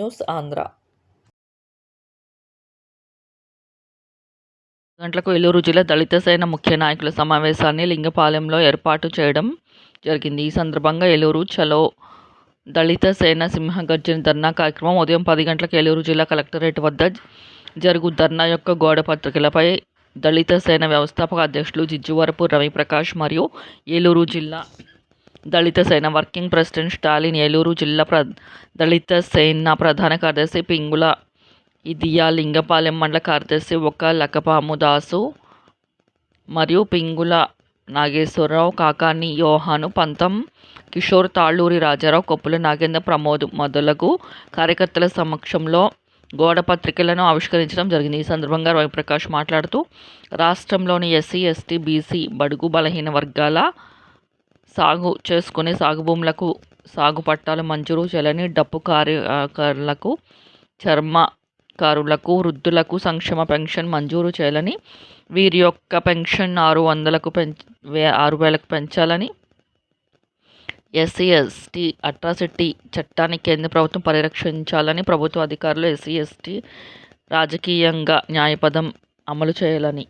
News Andhra గంటలకు ఏలూరు జిల్లా దళిత సేన ముఖ్య నాయకుల సమావేశాన్ని లింగపాలెంలో ఏర్పాటు చేయడం జరిగింది. ఈ సందర్భంగా ఏలూరు చలో దళిత సేన సింహగర్జన ధర్నా కార్యక్రమం ఉదయం పది గంటలకు ఏలూరు జిల్లా కలెక్టరేట్ వద్ద జరుగు ధర్నా యొక్క గోడ పత్రికలపై దళిత సేన వ్యవస్థాపక అధ్యక్షులు జిజ్జువరపు రవిప్రకాష్ మరియు ఏలూరు జిల్లా దళిత సేన వర్కింగ్ ప్రెసిడెంట్ స్టాలిన్, ఏలూరు జిల్లా ప్ర దళిత సేన ప్రధాన కార్యదర్శి పింగుల ఇదియా, లింగపాలెం మండల కార్యదర్శి ఒక లకపాము దాసు మరియు పింగుల నాగేశ్వరరావు, కాకాని యోహాను, పంతం కిషోర్, తాళ్ళూరి రాజారావు, కొప్పుల నాగేంద్ర ప్రమోద్ మొదలగు కార్యకర్తల సమక్షంలో గోడ పత్రికలను ఆవిష్కరించడం జరిగింది. ఈ సందర్భంగా రవిప్రకాష్ మాట్లాడుతూ రాష్ట్రంలోని ఎస్సీ, ఎస్టీ, బీసీ, బడుగు బలహీన వర్గాల సాగు చేసుకునే సాగు భూములకు సాగు పట్టాలు మంజూరు చేయాలని, డప్పు కార్యకారులకు చర్మకారులకు, వృద్ధులకు సంక్షేమ పెన్షన్ మంజూరు చేయాలని, వీరి యొక్క పెన్షన్ ఆరు వందలకు ఆరు వేలకు పెంచాలని, ఎస్సీ, ఎస్టీ అట్రాసిటీ చట్టాన్ని కేంద్ర ప్రభుత్వం పరిరక్షించాలని, ప్రభుత్వ అధికారులు ఎస్సీ, ఎస్టీ రాజకీయంగా న్యాయపథం అమలు చేయాలని